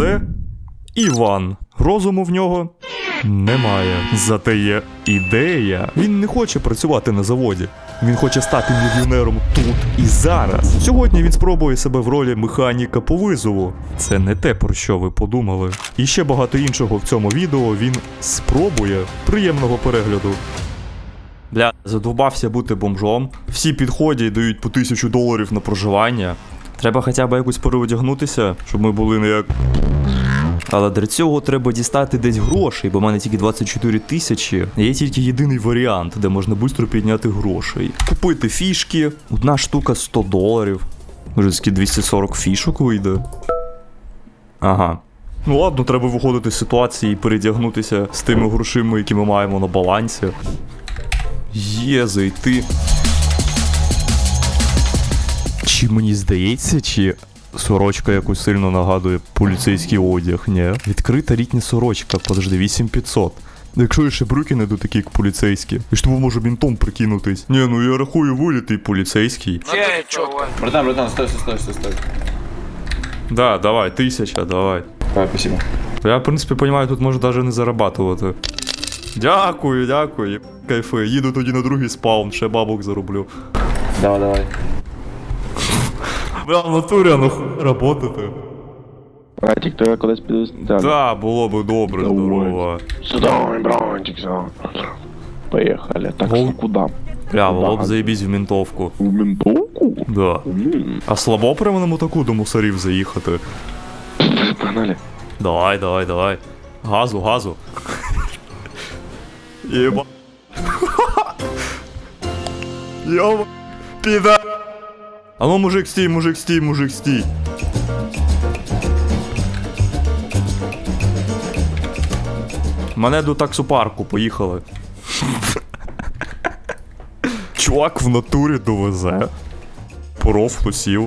це Іван. Розуму в нього немає. Зате є ідея. Він не хоче працювати на заводі. Він хоче стати мільйонером тут і зараз. Сьогодні він спробує себе в ролі механіка по визову. Це не те, про що ви подумали. І ще багато іншого в цьому відео він спробує. Приємного перегляду. Бля, задовбався бути бомжом. Всі підходять і дають по тисячу доларів на проживання. Треба хоча б якось переодягнутися, щоб ми були не як. Але для цього треба дістати десь грошей, бо в мене тільки 24 тисячі. Є тільки єдиний варіант, де можна швидко підняти грошей. Купити фішки, одна штука 100 доларів. Може, скільки 240 фішок вийде. Ага. Ну ладно, треба виходити з ситуації і передягнутися з тими грошима, які ми маємо на балансі. Є зайти. Чи мені здається, чи сорочка якось сильно нагадує поліцейський одяг? Ні. Відкрита літня сорочка, подожди, 8500. Ну, Якщо я ще брюки не до такі, як поліцейські, я ж тому можу бінтом прикинутись. Ні, ну я рахую вилітий поліцейський. Братан, братан, стой, стой, стой, стой. Да, давай, тисяча, давай. Давай, спасибо. Я, в принципі, розумію, тут можу навіть не зарабатувати. Дякую, дякую. Кайфи. Їду тоді на другий спаун, ще бабок зароблю. Давай, давай. Бля, в натурі, ну работати. Братик, то я кудись піду. Так. Да, було би добре, здорово. Сюда, братик, сюда. Поехали. Так, Вол- что куда? Бля, було б заєбісь в ментовку. В ментовку? Да. М, А слабо прямо на мотоку до мусорів заїхати. Погнали. Давай, давай, давай. Газу, газу. Єба. Йоба. Піда. А ну, мужик, стій, мужик, стій, мужик, стій. Мене до таксопарку, поїхали. Чувак в натурі довезе. Проф сів.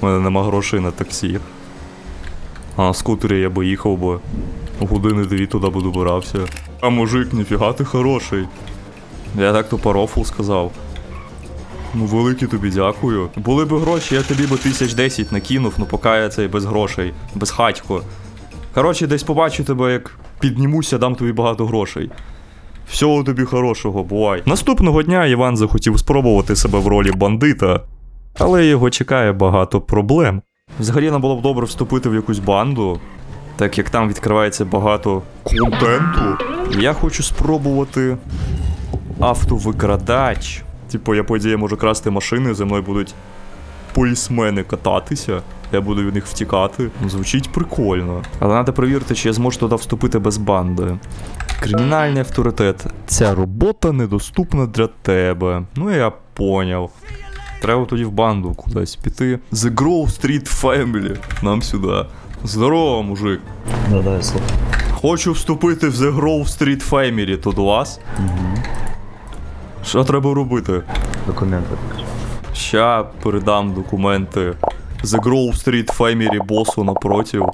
У мене нема грошей на таксі. А на скутері я би їхав би. Години дві туди би добирався. А мужик, ніфіга ти хороший. Я так то по сказав. Ну, велике тобі дякую. Були б гроші, я тобі би тисяч десять накинув, ну поки я цей без грошей, без хатько. Коротше, десь побачу тебе, як піднімуся, дам тобі багато грошей. Всього тобі хорошого, бувай. Наступного дня Іван захотів спробувати себе в ролі бандита, але його чекає багато проблем. Взагалі нам було б добре вступити в якусь банду, так як там відкривається багато контенту. Я хочу спробувати автовикрадач. Типу, я по ідеї можу красти машини, за мною будуть полісмени кататися, я буду від них втікати. Ну, Звучить прикольно. Але треба перевірити, чи я зможу туди вступити без банди. Кримінальний авторитет. Ця робота недоступна для тебе. Ну я поняв. Треба тоді в банду кудись піти. The Grove Street Family. Нам сюди. Здорово, мужик. Да, да, я слухаю. Хочу вступити в The Grove Street Family. То до вас? Що треба робити? Документи. Ща передам документи. The Grove Street Family босу напротив.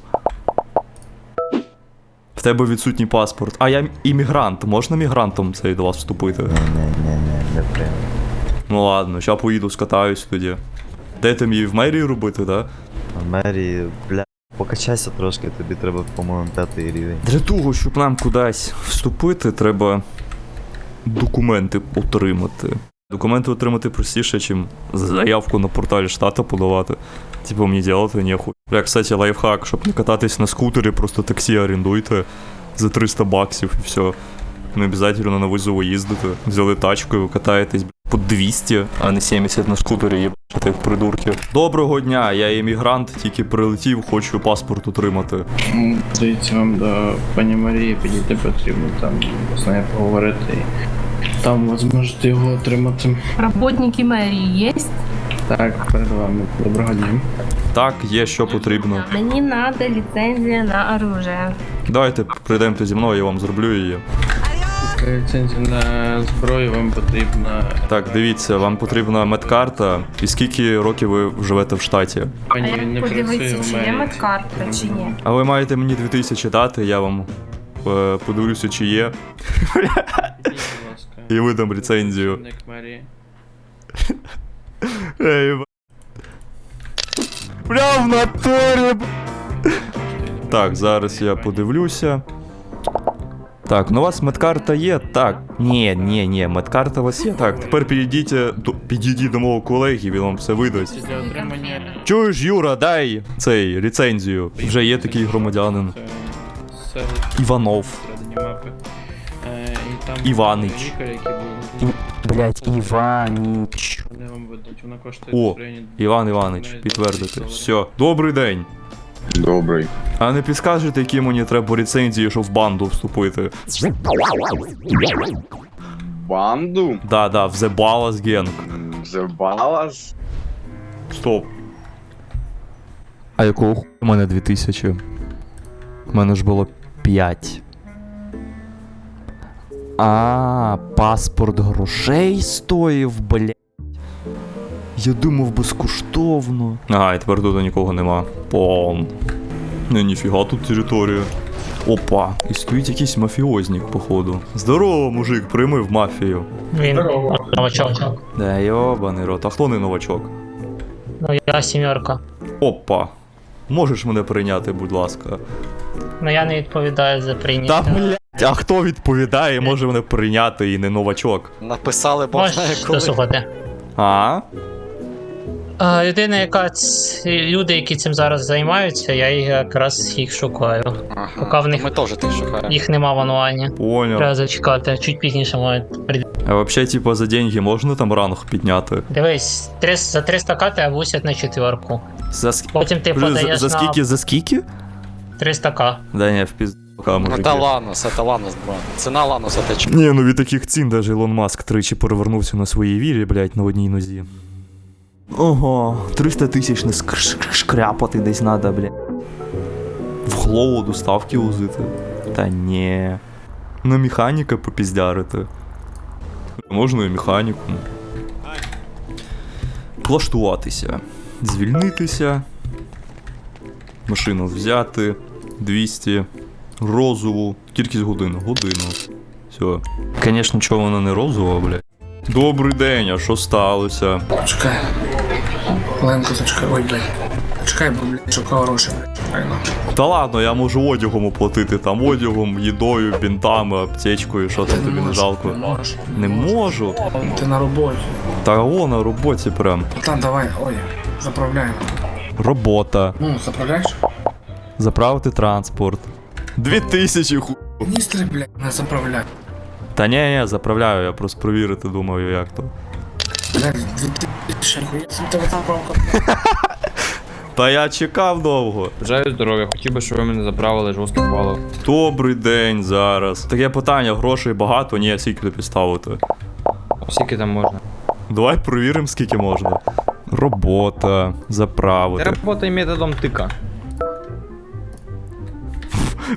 В тебе відсутній паспорт. А я іммігрант. Можна мігрантом цей до вас вступити? Ні, не прийму. Ну ладно, ща поїду, скатаюсь тоді. Де ти мені в мерії робити, да? А Мері, бля, покачайся трошки, тобі треба, по-моєму, п'ятий рівень. Для того, щоб нам кудись вступити, треба документи отримати. Документи отримати простіше, ніж заявку на порталі штату подавати. Типу, мені ділати нехуй. Бля, кстати, лайфхак, щоб не кататись на скутері, просто таксі орендуйте за 300 баксів і все. Не обов'язково на визову їздити. Взяли тачку і ви катаєтесь по 200, а не 70 на скутері, їбати як придурки. Доброго дня, я іммігрант, тільки прилетів, хочу паспорт отримати. М, Дивіться, вам до пані Марії підійти потрібно там з нею поговорити. Там ви зможете його отримати. Работники мэрии есть? Так, перед вами. Доброго дня. Так, є що потрібно. Мне надо лицензия на оружие. Давайте прийдемте зі мною, я вам зроблю її. Ліцензія на зброю вам потрібна. Так, дивіться, вам потрібна медкарта. І скільки років ви живете в штаті? А Пані як подивитися, чи є медкарта, чи ні? А ви маєте мені 2000 дати, я вам е, подивлюся, чи є, Будь ласка. і видам ліцензію. Працівник мерії. Ей, б- Бля, в натурі! б- Так, зараз я подивлюся. Так, ну у вас медкарта є? Так. Ні, ні, ні, медкарта у вас є. Так, тепер підійдіть, е, до, підійдіть до мого колеги, він вам все видасть. Для отримання Чуєш, Юра, дай цей ліцензію. Вже є такий громадянин. це Іванов. всередині мапи. Е, і там Іванич. лікар, який був Блять, Іваніч. вони вам видадуть. Вона коштує О, в районі Іван Іванович, підтвердити. Все. Добрий день. Добрий. А не підскажете, які мені треба ліцензії, щоб в банду вступити? Банду? Да, да, в The Ballas Gang. Забалас? Стоп. А якого ху... У мене 2000. У мене ж було 5. А, паспорт грошей стоїв, блядь. Я думав безкоштовно. Ага, і тепер тут нікого нема. Пон. Не, ніфіга тут територія. Опа, і стоїть якийсь мафіознік, походу. Здорово, мужик, прийми в мафію. Він новачок. Да, йобаний рот, а хто не новачок? Ну я сімерка. Опа. Можеш мене прийняти, будь ласка. Ну я не відповідаю за прийняття. Та блять, а хто відповідає, може мене прийняти і не новачок. Написали Бог знає коли. дослухати. А? Людина, яка ц- люди, які цим зараз займаються, я їх якраз їх шукаю. Ага. Поки в них- Ми теж тих шукаємо. Їх нема в онлайні. Понял. Треба зачекати, чуть пізніше мають прийти. А вообще, типа, за деньги можна там ранг підняти? Дивись, три- за 300 к тебе бусять на четверку. За, ск... Потім ти за, подаєш за скільки, за скільки? 300 к. Да не, в пізд... Пока, Ну та Ланос, це Ланос, бро. Ціна Ланоса тече. Ні, ну від таких цін даже Ілон Маск тричі перевернувся на своїй вірі, блядь, на одній нозі. Ого, 300 тисяч не шкряпати десь надо, блядь. В голову доставки возити. Та ні. На механіка попіздярити. Можна і механіку. Влаштуватися. Звільнитися. Машину взяти. 200. Розову. Кількість годин. Годину. Все. Звісно, чого вона не розова, блядь. Добрий день, а що сталося? Чекай. Ленко, зачекай. Ой, блядь. Чекай, бо, блядь, шукав гроші, блядь. Та ладно, я можу одягом оплатити, там одягом, їдою, бінтами, аптечкою, що там тобі не жалко. Не можеш. Не можу. Ти на роботі. Та о, на роботі прям. Там давай, ой, заправляй. Робота. Ну, заправляєш? Заправити транспорт. Дві тисячі ху. Міністри, блядь, не заправляй. Та ні, ні, заправляю, я просто провірити думаю, як то. Ти. Та я чекав довго. Бажаю здоров'я, хотів би, щоб ви мене заправили жорстким балом. Добрий день зараз. Таке питання, грошей багато, ні, скільки тобі ставити. Скільки там можна? Давай провіримо, скільки можна. Робота, Ти заправити. работай методом тика.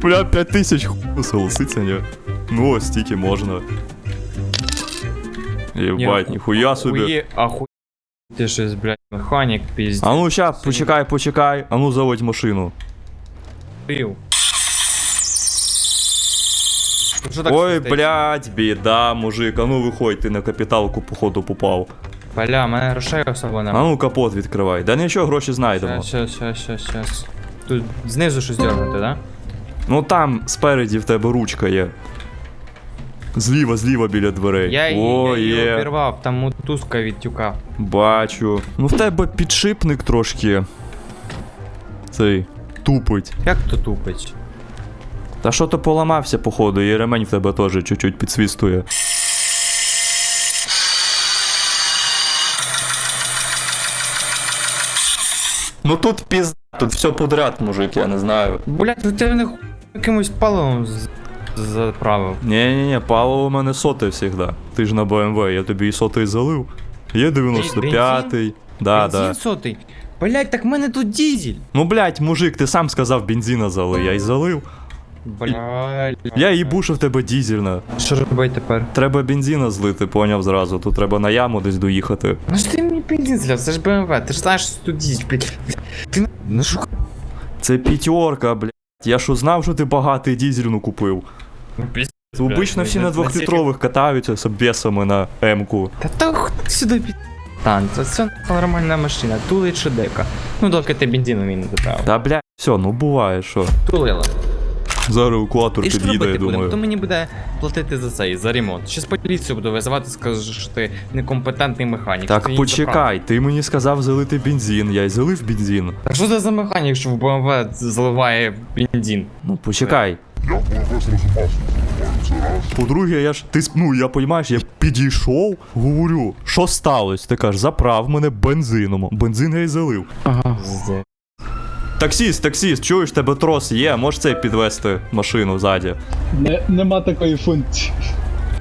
Бля, 5 тисяч ху согласиться, ні? Ну, ось стільки можна. Єбать, ніхуя собі. Хує, ахує. Ти щось, блядь, механік, піздів. А ну ща, почекай, почекай, а ну заводь машину. Ну, що так Ой, свистить? блядь, біда, мужик, а ну виходь, ти на капіталку походу попав. Бля, мене грошей особо А нема. ну капот відкривай. Да нічого, гроші знайдемо. Щас, щас, щас, щас, щас. Тут знизу щось дергнути, да? Ну там спереді в тебе ручка є. Зліва, зліва біля дверей. Я її, О, я її є. обірвав, там мотузка від тюка. Бачу. Ну в тебе підшипник трошки. Цей. Тупить. Як то тупить? Та що то поламався, походу, і ремень в тебе теж чуть-чуть підсвістує. Ну тут піз... Тут все подряд, мужик, я не знаю. Блядь, ну ти ху- якимось паливом з- заправив. Ні-ні-ні, паливо у мене соте завжди. Ти ж на BMW, я тобі і сотий залив. Є 95-й. Да, Бензин да. сотий. Блядь, так в мене тут дізель. Ну блять, мужик, ти сам сказав бензина зали, я й залив. Блядь. Я їбу, що в тебе дізельна. Що робити тепер? Треба бензина злити, поняв зразу. Тут треба на яму десь доїхати. Ну ж ти мені бензин зляв, це ж БМВ, ти ж знаєш, що тут дізель, блядь. Ти ну що? Це п'ятерка, блядь. Я що знав, що ти багатий дізельну купив. Обично всі на двохлітрових катаються з обвесами на М-ку. Та та хуй сюди під... братан, це все нормальна машина, тулить чи дека. Ну, доки ти бензину мені не заправив. Та бля, все, ну буває, що. Тулила. Зараз евакуатор І що під'їде, я робити будемо? Хто думаю. мені буде платити за це, за ремонт? Щас поліцію буду визивати, скажу, що ти некомпетентний механік. Так ти її заправив. почекай, ти мені сказав залити бензин, я й залив бензин. Так що це за механік, що в BMW заливає бензин? Ну почекай. По-друге, я ж ти ну я поймаєш, я підійшов, говорю, що сталося? Ти кажеш, заправ мене бензином. Бензин я й залив. Ага. Таксіст, таксіст, чуєш, тебе трос є, можеш цей підвести машину ззаді. Не, нема такої функції.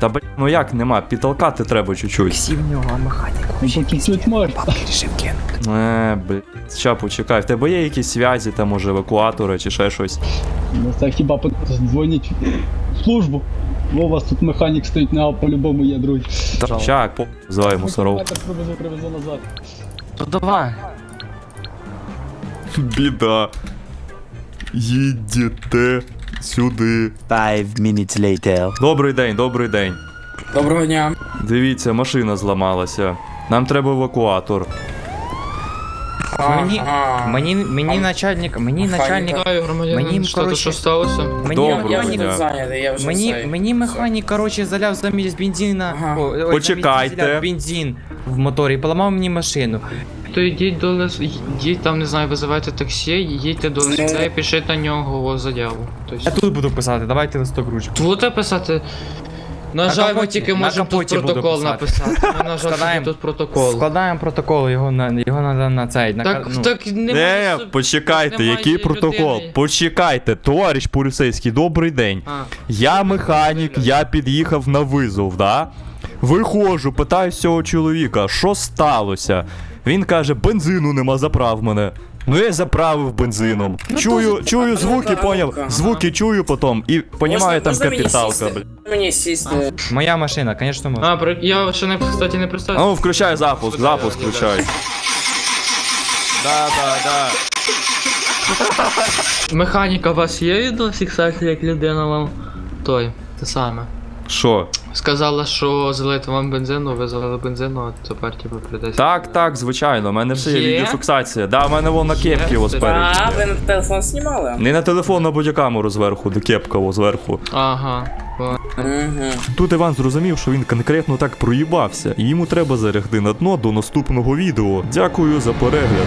Та бля, ну як нема, підтолкати треба чуть-чуть. Всі в нього механік. Ну, по чуть-чуть можна. Рішив кинути. Е, бля, ща почекай, в тебе є якісь зв'язі, там може евакуатори чи ще щось. Ну це хіба по- дзвоніть в службу. Бо у вас тут механік стоїть, на по-любому є другий. Ща, по звай мусоров. Я привезу, привезу назад. То давай. Біда. Їдьте сюди. Five minutes later. Добрий день, добрий день. Доброго дня. Дивіться, машина зламалася. Нам треба евакуатор. Мені, мені, мені начальник, мені начальник, мені, короче, сталося? мені Доброго механік, дня. зайнятий, я мені, мені механік, короче, заляв замість бензина, Ага. о, ой, замість Почекайте. дизеля бензин в моторі і поламав мені машину. То йдіть до лес, йдіть там, не знаю, визивайте таксі, їдьте до леса і пишіть на нього заяву. Я Тобто, тут буду писати, давайте листок ручку. будете писати? На, На жаль, ми тільки можемо тут протокол написати. Ми, на жаль, Складаємо- тут протокол. Складаємо протокол, його на його надо на цей. На, Так, ну, так Не, немає. суб- почекайте, немає який протокол? людини. Почекайте, товариш поліцейський, добрий день. А, Я механік, я під'їхав на визов, да? Виходжу, питаю цього чоловіка, що сталося? Він каже, бензину нема, заправ мене. Ну я заправив бензином. чую, чую звуки, поняв. Звуки чую потім і понімаю там капіталка, бля. Мені сісти. Моя машина, звісно, можна. а при- я ще не, кстати, не А представив. Ну, включай запуск, запуск включай. Да, да, да. Механіка у вас є відеофіксація, як людина вам той, те саме. Що? Сказала, що залити вам бензину, ви залили бензину, а тепер типу прийдеться. Так, так, звичайно, у мене все є Є? відеофіксація. Да, у мене вон на Є? кепці ось спереді. ви на телефон знімали? Не на телефон, на бодікамеру зверху, де кепка ось зверху. Ага. Угу. Тут Іван зрозумів, що він конкретно так проїбався, і йому треба зарягти на дно до наступного відео. Дякую за перегляд.